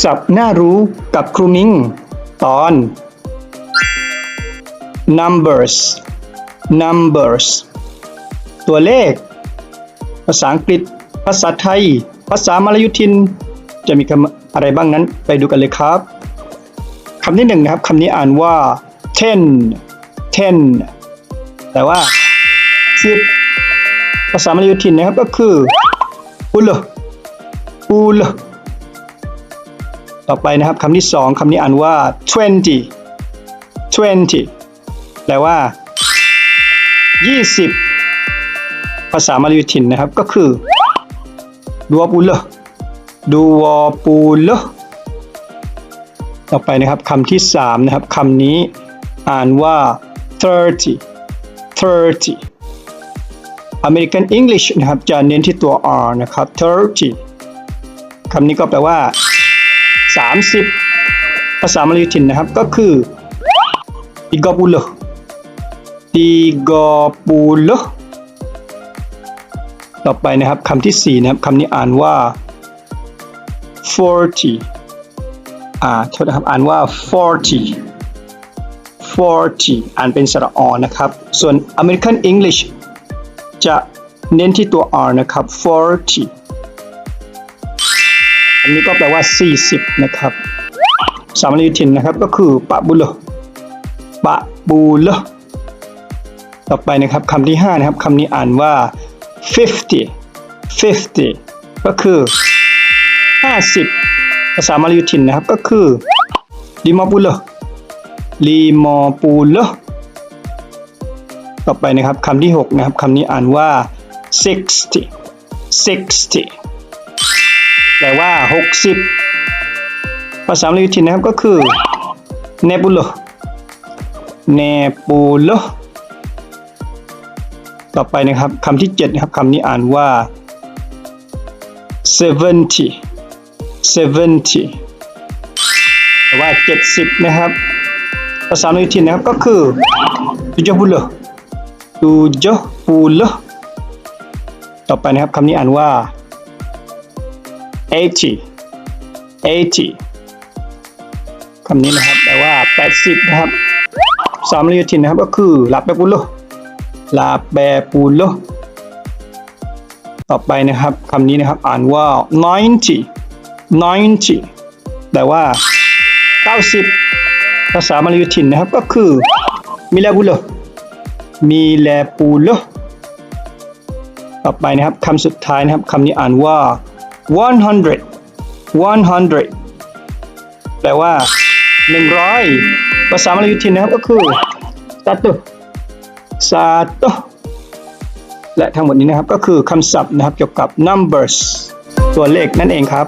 สับน่ารู้กับครูมิง ตอน numbers numbers ตัวเลข ภาษาอังกฤษ ภาษาไทย ภาษามาลายุทิน จะมีคำอะไรบ้างนั้นไปดูกันเลยครับคำที่หนึ่งนะครับคำนี้อ่านว่า ten ten แต่ว่าสิบภาษามาลายุทินนะครับก็คืออุลอุล ต่อไปนะครับคำที่สองคำนี้อ่านว่า twenty twenty แปลว่า 20 ภาษามาลายูทินนะครับก็คือดัวปูเลดัวปูเลต่อไปนะครับคำที่สามนะครับคำนี้อ่านว่า thirty thirty American English นะครับจะเน้นที่ตัว R นะครับ thirty คำนี้ก็แปลว่า 30 ภาษามาลายูทินนะครับ ก็คือ tiga p u l t i g a p u l ต่อไปนะครับคำที่สี่นะครับคำนี้อ่านว่า forty อ่าโทษนะครับ อ่านว่า forty forty อ่านเป็นสระอนะครับ ส่วน American English จะเน้นที่ตัว R นะครับ forty อันนี้ก็แปลว่า 40 นะครับสามลิทินนะครับก็คือปะบุลปะบูลต่อไปนะครับคำที่ 5 นะครับคำนี้อ่านว่า 50 50 ก็คือ 50 ภาษามาลายูทินนะครับก็คือลิมอปูลลิมอปูลต่อไปนะครับคำที่ 6 นะครับคำนี้อ่านว่า 60 60 แปลว่า 60 ภาษามาลายูทินนะครับก็คือเนปูลเนปูลต่อไปนะครับคำที่7นะครับคำนี้อ่านว่า seventy seventy แปลว่า 70 นะครับ ภาษามาลายูทินนะครับก็คือ tujuh puluh tujuh puluh ต่อไปนะครับคำนี้อ่านว่า eighty eighty คำนี้นะครับแปลว่า 80 นะครับสามลิยทินนะครับก็คือลาเปปุโลลาเปปุโลต่อไปนะครับคำนี้นะครับอ่านว่า ninety ninety แปลว่า 90 ภาษามาลายูทินนะครับก็คือมิลาบุโลมิลาปูโลต่อไปนะครับคำสุดท้ายนะครับคำนี้อ่านว่า one hundred one hundred แปลว่า 100 ภาษามลายูทินนะครับก็คือซาตุซาตุและทั้งหมดนี้นะครับก็คือคำศัพท์นะครับเกี่ยวกับ numbers ตัวเลขนั่นเองครับ